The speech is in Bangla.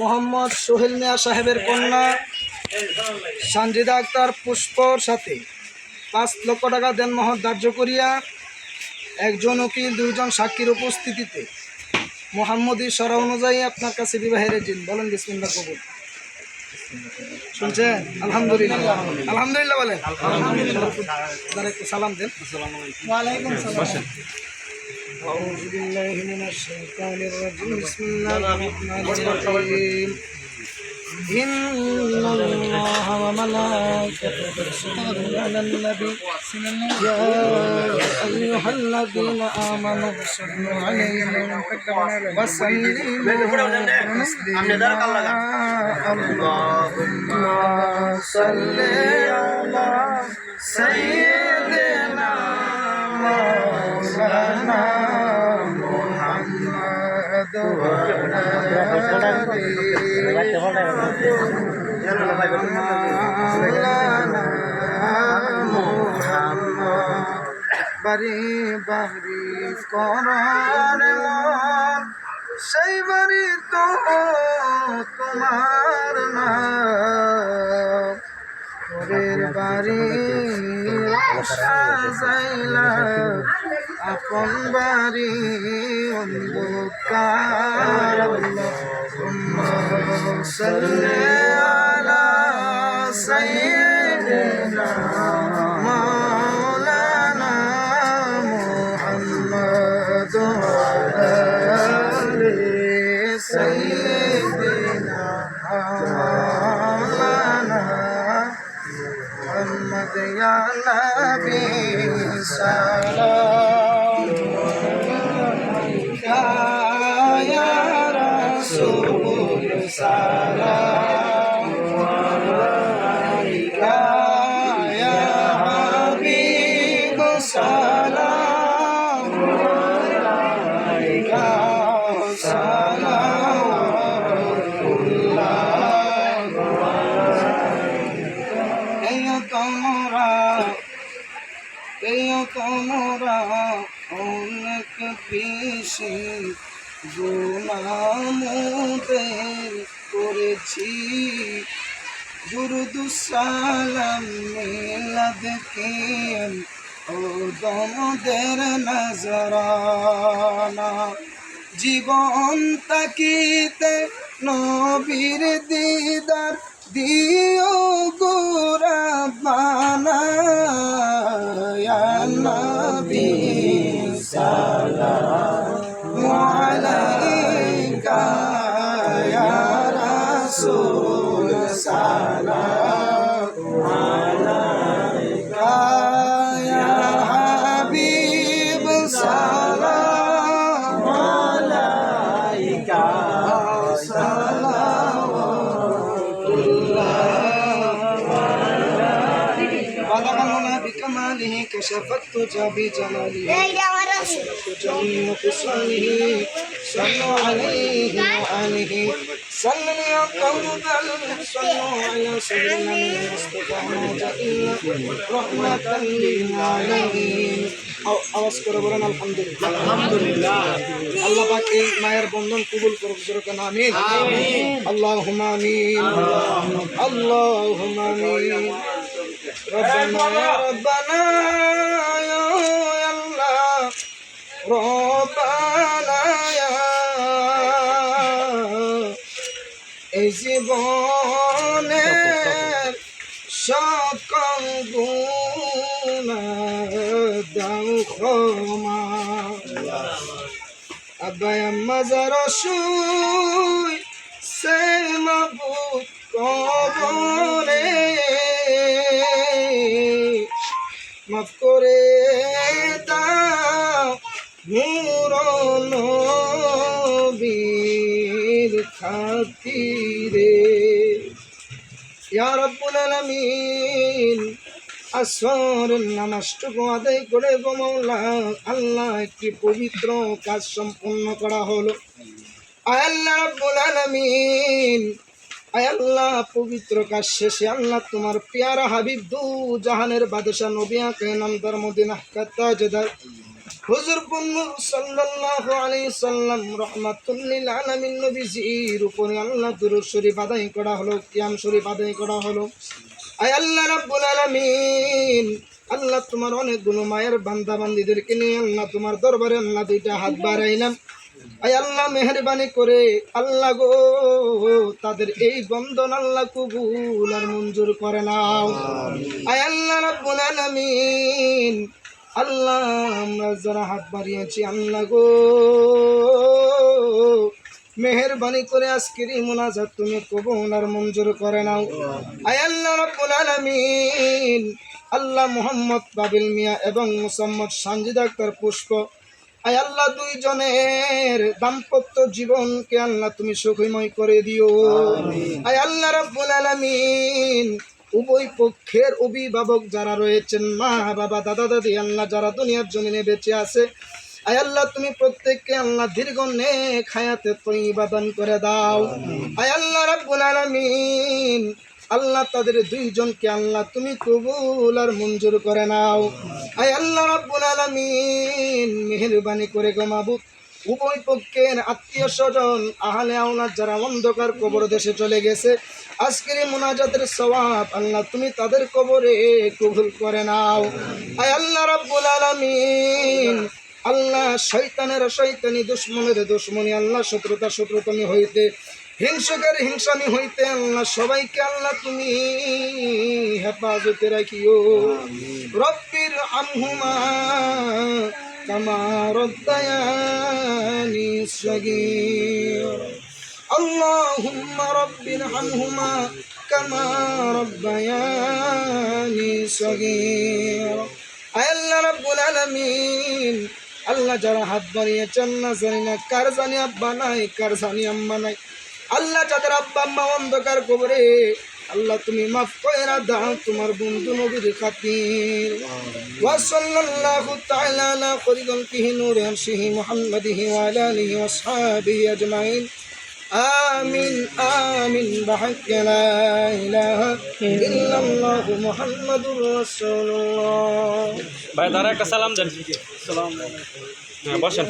মোহাম্মদ সোহেল মিয়া সাহেবের কন্যা সানজিদা আক্তার পুষ্পর সাথে। পাঁচ লক্ষ টাকা দেনমোহর ধার্য করিয়া একজন উকিল দুইজন সাক্ষীর উপস্থিতিতে মোহাম্মদী সরা অনুযায়ী আপনার কাছে বিবাহের দিন বলেন বিসমিল্লা কবুল। শুনছেন? আলহামদুলিল্লাহ। আলহামদুলিল্লাহ বলেন। সালাম দেন। ওয়ালাইকুম সালাম أعوذ بالله من الشيطان الرجيم. بسم الله الرحمن الرحيم. إن الله وملائكته يصلون على النبي. يا أيها الذين آمنوا صلوا عليه وسلموا تسليما. اللهم صل على سيدنا مولانا. বাড়ি বাড়ি মন সেই বাড়ি তো তোমার না বাড়ি সাজাইলা আপন বাড়ি অন্ধকার আলা সাইয়্যিদিনা মাওলানা মুহাম্মদ আলি সাইয়্যিদিনা يا نبي سلام يا رسول سلام عليك يا حبيب سلام عليك سلام এই এই তোমরা অনেক বেশি গুণামুদের করেছি। দুরুদুসালাম মিলাদ কেন ও দমদের নজরানা। জীবন তাকিতে নবীর দিদার দিও Salam. بكماله كشف التجى بجلاله أشرف جميع خصاله صلوا عليه وآله صلى يا قوم بل صلوا على سيدنا المصطفى ما جاء إلا رحمة للعالمين আও- আওয়াজ করে বলেন আলহামদুলিল্লাহ আলহামদুলিল্লাহ আল্লাহ পাক এই মায়ের বন্ধন কবুল করুক জোরকান আমিন আল্লাহুম্মা আমিন আল্লাহুম্মা আমিন ربنا يا ربنا يا الله ربنا يا এই জীবনের সকল গুণা দাও ক্ষমা আব্বাই আম্মা যারা শুই সে মাবুদ কবরে মাফ করে দাও নবীর খাতিরে। ইয়া রব্বুল আলামিন আসরের নামাজটুকু আদায় করে গো মৌলা আল্লাহ একটি পবিত্র কাজ সম্পন্ন করা হলো। আল্লাহ রব্বুল আলামিন আল্লাহ, পবিত্র কাজ শেষে আল্লাহ তোমার পেয়ারা হাবিব দু জাহানের বাদশা নবিয়াকে নাম ধর্মদিন কাত্তা জেদার। হুজুর পূর্ণ সাল্লাল্লাহু আলাইহি সাল্লাম রাহমাতুল আলামিন নবীজির উপরে আল্লাহ দুরূদ শরীফ আদায় করা হলো, কিয়াম শরীফ আদায় করা হলো। আয় আল্লাহ রাব্বুল আলামিন, আল্লাহ তোমার অনেকগুলো মায়ের বান্দা বান্দিদেরকে নিয়ে আল্লাহ তোমার দরবারে আল্লাহ দুইটা হাত বাড়াইলাম আয় আল্লাহ মেহরবানি করে আল্লাহ গো তাদের এই বন্ধন আল্লাহ কবুল আর মঞ্জুর করে নাও। আয় আল্লাহ রাব্বুল আলামিন আল্লাহ আমরা যারা হাত বাড়িয়েছি আল্লাহ গো মেহরবানি করে আজকের এই মোনাজাত তুমি কবুল আর মঞ্জুর করে নাও। আয় আল্লাহ রাব্বুল আলামিন আল্লাহ মোহাম্মদ বাবিল মিয়া এবং মোসাম্মদ সানজিদ আক্তার পুষ্প আয় আল্লাহ দুইজনের দাম্পত্য জীবনকে আল্লাহ তুমি সুখময় করে দিও। আয় আল্লাহ রাব্বুল আলামিন উভয় পক্ষের অভিভাবক যারা রয়েছেন মা বাবা দাদা দাদি আল্লাহ যারা দুনিয়ার জমিনে বেঁচে আছে আয় আল্লাহ তুমি প্রত্যেককে আল্লাহ দীর্ঘ নেক হায়াতে তৈবা দান করে দাও। আয় আল্লাহ রাব্বুল আলামিন আল্লাহ তাদের দুইজনকে আল্লাহ তুমি কবুল আর মঞ্জুর করে নাও। আয় আল্লাহ রাব্বুল আলামিন, মেহেরবানি করে গো মাবুদ উভয় পক্ষের আত্মীয় স্বজন, আহলে আওলাদ যারা অন্ধকার কবর দেশে চলে গেছে, আজকের মোনাজাতের সওয়াব আল্লাহ তুমি তাদের কবরে কবুল করে নাও। আয় আল্লাহ রাব্বুল আলামিন, আল্লাহ শৈতানের শৈতানি দুশ্মনের দুশ্মনী, আল্লাহ শত্রুতা শত্রুতামি হইতে হিংসকের হিংসামি হইতে আল্লাহ সবাইকে আল্লাহ তুমি হেফাজতে রাখিও রব্বির আমহুমা কামা রব্বায়ানি সগীর اللهم رب ارحمهما كما ربياني صغير আয় আল্লাহ রাব্বুল আলামিন আল্লাহ যারা হাত বাড়িয়েছেন না জানি না কার জানি আব্বা নাই কার জানি আম্মা নাই আল্লাহ যাদের আব্বা আম্মা অন্ধকার কবরে আল্লাহ তুমি মাফ কইরা দাও তোমার বন্ধু নবীর খাতির ওয়া সাল্লাল্লাহু তাআলা আলা খলিলিহি নূর আরশিহি মুহাম্মাদিহি ওয়া আলা আলিহি ওয়া আসহাবিহি আজমাইন آمين آمين بحق لا إله إلا الله محمد رسول الله ভাই তারা একটা সালাম দেন সালাম হ্যাঁ বসেন